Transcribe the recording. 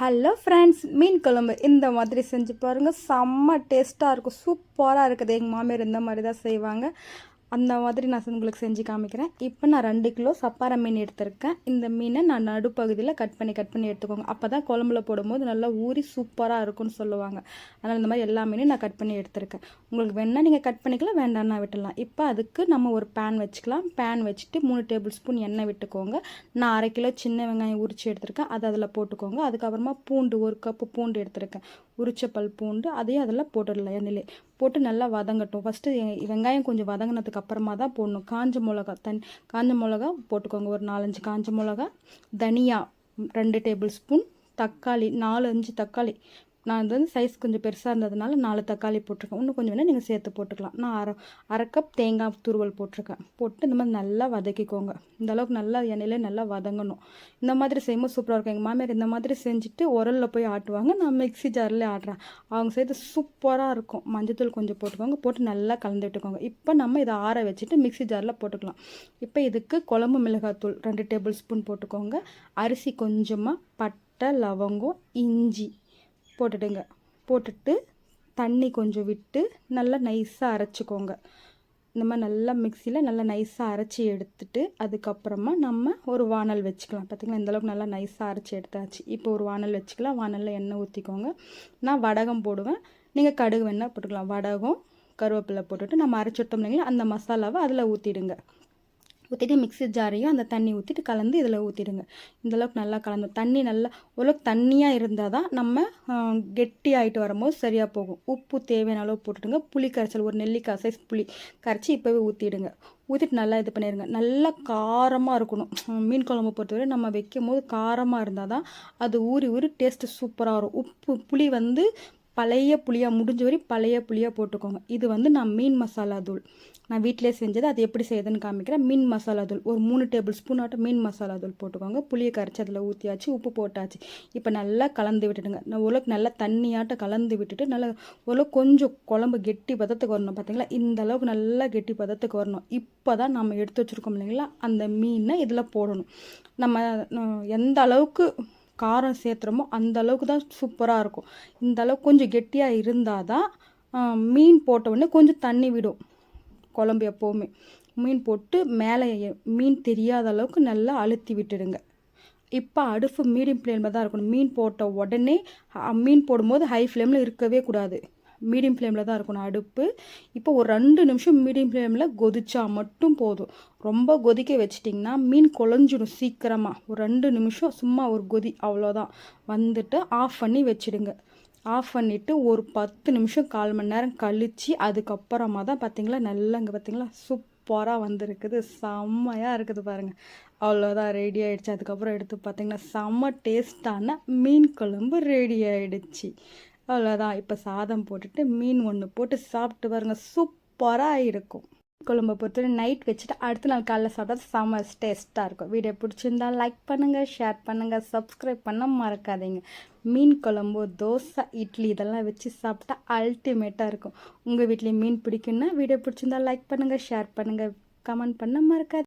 Hello friends மீன் குழம்பு இந்த மாதிரி செஞ்சு பாருங்கள் செம்ம டேஸ்ட்டாக இருக்கும். சூப்பராக இருக்குது. எங்கள் மாமியார் இந்த மாதிரி தான் செய்வாங்க. அந்த மாதிரி நான் உங்களுக்கு செஞ்சு காமிக்கிறேன். இப்போ நான் ரெண்டு கிலோ சப்பார மீன் எடுத்திருக்கேன். இந்த மீனை நான் நடுப்பகுதியில் கட் பண்ணி கட் பண்ணி எடுத்துக்கோங்க. அப்போ தான் குழம்புல போடும்போது நல்லா ஊறி சூப்பராக இருக்கும்னு சொல்லுவாங்க. அதனால் இந்த மாதிரி எல்லா மீனையும் நான் கட் பண்ணி எடுத்திருக்கேன். உங்களுக்கு வேணால் நீங்கள் கட் பண்ணிக்கலாம் வேண்டாம்னா விட்டுடலாம். இப்போ அதுக்கு நம்ம ஒரு பேன் வச்சுக்கலாம். பேன் வச்சுட்டு மூணு டேபிள் ஸ்பூன் எண்ணெய் விட்டுக்கோங்க. நான் அரை கிலோ சின்ன வெங்காயம் உரிச்சு எடுத்திருக்கேன். அதை அதில் போட்டுக்கோங்க. அதுக்கப்புறமா பூண்டு ஒரு கப்பு பூண்டு எடுத்திருக்கேன். உரிச்ச பல் பூண்டு அதையும் அதில் போட்டுடலாம் எண்ணெயிலே. போட்டு நல்லா வதங்கட்டும். ஃபஸ்ட்டு வெங்காயம் கொஞ்சம் வதங்கினதுக்கு அப்புறமா தான் போடணும். காஞ்ச மிளகா தன் காஞ்ச மிளகா போட்டுக்கோங்க. ஒரு நாலஞ்சு காஞ்ச மிளகா தனியா ரெண்டு டேபிள் ஸ்பூன் தக்காளி நாலு அஞ்சு தக்காளி நான் வந்து சைஸ் கொஞ்சம் பெருசாக இருந்ததுனால நாலு தக்காளி போட்டிருக்கேன். இன்னும் கொஞ்சம் வேணால் நீங்கள் சேர்த்து போட்டுக்கலாம். நான் அரை அரை கப் தேங்காய் துருவல் போட்டிருக்கேன். போட்டு இந்த மாதிரி நல்லா வதக்கிக்கோங்க. இந்த அளவுக்கு நல்லா எண்ணெயிலே நல்லா வதங்கணும். இந்த மாதிரி செய்யும்போது சூப்பராக இருக்கும். எங்கள் மாமியார் இந்த மாதிரி செஞ்சுட்டு உரலில் போய் ஆட்டுவாங்க. நான் மிக்ஸி ஜாரில் ஆடுறேன் அவங்க செய்து சூப்பராக இருக்கும். மஞ்சத்தூள் கொஞ்சம் போட்டுக்கோங்க. போட்டு நல்லா கலந்து விட்டுக்கோங்க. இப்போ நம்ம இதை ஆற வச்சுட்டு மிக்ஸி ஜாரில் போட்டுக்கலாம். இப்போ இதுக்கு குழம்பு மிளகாத்தூள் ரெண்டு டேபிள் ஸ்பூன் போட்டுக்கோங்க. அரிசி கொஞ்சமாக பட்டை லவங்கம் இஞ்சி போட்டுடுங்க. போட்டுட்டு தண்ணி கொஞ்சம் விட்டு நல்லா நைஸாக அரைச்சிக்கோங்க. இந்த மாதிரி நல்லா மிக்சியில் நல்லா நைஸாக அரைச்சி எடுத்துட்டு அதுக்கப்புறமா நம்ம ஒரு வானல் வச்சுக்கலாம். பார்த்திங்களா இந்தளவுக்கு நல்லா நைஸாக அரைச்சி எடுத்தாச்சு. இப்போ ஒரு வானல் வச்சுக்கலாம். வானலில் எண்ணெய் ஊற்றிக்கோங்க நான் வடகம் போடுவேன். நீங்கள் கடுகு வேணால் போட்டுக்கலாம். வடகம் கருவேப்பிலை போட்டுட்டு நம்ம அரைச்சி எடுத்தோம் இல்லைங்களா? அந்த மசாலாவை அதில் ஊற்றிடுங்க ஊற்றிட்டு மிக்ஸி ஜாரையும் அந்த தண்ணி ஊற்றிட்டு கலந்து இதில் ஊற்றிடுங்க இந்தளவுக்கு நல்லா கலந்து தண்ணி நல்லா ஓரளவுக்கு தண்ணியாக இருந்தால் தான் நம்ம கெட்டி ஆகிட்டு வரும்போது சரியாக போகும். உப்பு தேவையான அளவு போட்டுடுங்க. புளி கரைச்சல் ஒரு நெல்லிக்காய் சைஸ் புளி கரைச்சி இப்போவே ஊற்றிடுங்க ஊற்றிட்டு நல்லா இது பண்ணிடுங்க நல்லா காரமாக இருக்கணும். மீன் குழம்பு பொறுத்தவரை நம்ம வைக்கும் போது காரமாக இருந்தால் தான் அது ஊறி ஊறி டேஸ்ட்டு சூப்பராக வரும். உப்பு புளி வந்து பழைய புளியாக முடிஞ்ச வரை பழைய புளியாக போட்டுக்கோங்க. இது வந்து நான் மீன் மசாலா தூள். நான் வீட்டிலே செஞ்சது அது எப்படி செய்யுதுன்னு காமிக்கிறேன். மீன் மசாலா தூள். ஒரு மூணு டேபிள் ஸ்பூன் ஆட்டம் மீன் மசாலா தூள் போட்டுக்கோங்க. புளியை கரைச்சி அதில் ஊற்றியாச்சு உப்பு போட்டாச்சு. இப்போ நல்லா கலந்து விட்டுடுங்க. நான் ஓரளவுக்கு நல்லா தண்ணியாட்ட கலந்து விட்டுட்டு நல்லா ஓரளவுக்கு கொஞ்சம் குழம்பு கெட்டி பதத்துக்கு வரணும் பார்த்தீங்களா இந்த அளவுக்கு நல்லா கெட்டி பதத்துக்கு வரணும். இப்போ தான் நம்ம எடுத்து வச்சுருக்கோம் இல்லைங்களா? அந்த மீனை இதில் போடணும். நம்ம எந்த அளவுக்கு காரம் சேர்த்துறோமோ அந்த அளவுக்கு தான் சூப்பராக இருக்கும். இந்த அளவுக்கு கொஞ்சம் கெட்டியாக இருந்தால் தான் மீன் போட்ட உடனே கொஞ்சம் தண்ணி விடும். குழம்பு எப்போவுமே. மீன் போட்டு மேலே மீன் தெரியாத அளவுக்கு நல்லா அழுத்தி விட்டுடுங்க. இப்போ அடுப்பு மீடியம் ஃப்ளேமில் தான் இருக்கணும். மீன் போட்ட உடனே மீன் போடும்போது ஹை ஃப்ளேமில் இருக்கவே கூடாது. மீடியம் ஃப்ளேமில் தான் இருக்கணும் அடுப்பு. இப்போ ஒரு ரெண்டு நிமிஷம் மீடியம் ஃப்ளேமில் கொதிச்சா மட்டும் போதும். ரொம்ப கொதிக்க வச்சிட்டிங்கன்னா மீன் குழஞ்சிடும் சீக்கிரமாக ஒரு ரெண்டு நிமிஷம் சும்மா ஒரு கொதி அவ்வளோதான். வந்துட்டு ஆஃப் பண்ணி வச்சிடுங்க. ஆஃப் பண்ணிவிட்டு ஒரு பத்து நிமிஷம் கால் மணி நேரம் கழித்து அதுக்கப்புறமா தான் பார்த்திங்களா நல்லா இங்கே பார்த்திங்களா சூப்பராக வந்திருக்குது. செம்மையாக இருக்குது பாருங்கள் அவ்வளோதான் ரெடி ஆகிடுச்சு அதுக்கப்புறம் எடுத்து பார்த்திங்கன்னா செம்ம டேஸ்ட்டான மீன் குழம்பு ரெடி ஆகிடுச்சு அவ்வளோதான் இப்போ சாதம் போட்டுட்டு மீன் ஒன்று போட்டு சாப்பிட்டு பாருங்கள் சூப்பராக இருக்கும். குழம்பு பொறுத்தவரை நைட் வச்சுட்டு அடுத்த நாள் காலைல சாப்பிட்டா செம்ம டேஸ்ட்டாக இருக்கும். வீடியோ பிடிச்சிருந்தா லைக் பண்ணுங்கள் ஷேர் பண்ணுங்கள் சப்ஸ்கிரைப் பண்ண மறக்காதீங்க. மீன் குழம்பு தோசை இட்லி இதெல்லாம் வச்சு சாப்பிட்டா அல்டிமேட்டாக இருக்கும். உங்கள் வீட்லேயும் மீன் பிடிக்குன்னா வீடியோ பிடிச்சிருந்தா லைக் பண்ணுங்கள் ஷேர் பண்ணுங்கள் கமெண்ட் பண்ண மறக்காது